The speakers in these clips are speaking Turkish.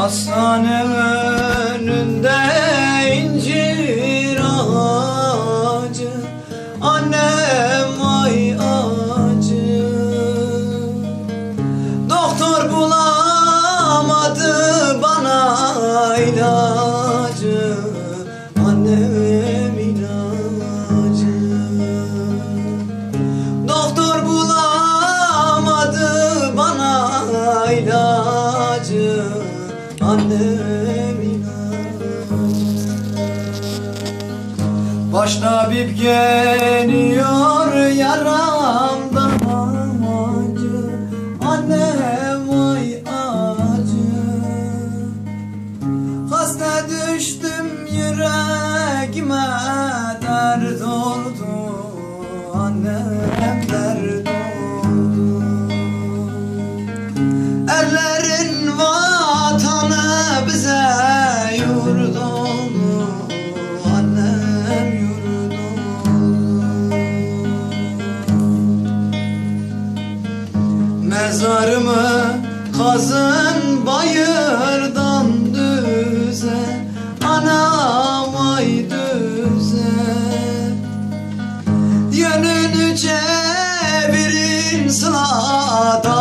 Hastane önünde incir ağacı Annem ay acı. Doktor bulamadı bana ilacı Annem ilacı Baştabip geliyor yaramdan acı. Annem ay acı. Hasta düştüm yüreğime dert oldu Annem bize yurt oldu Annem yurt oldu Mezarımı kazın bayırdan düze Anam ay düze. Yönünü çevirin sılada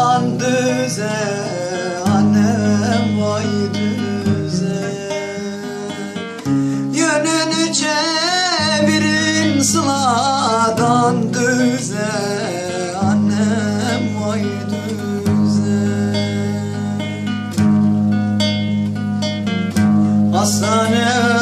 sıladan düze Annem vay düze. Hastane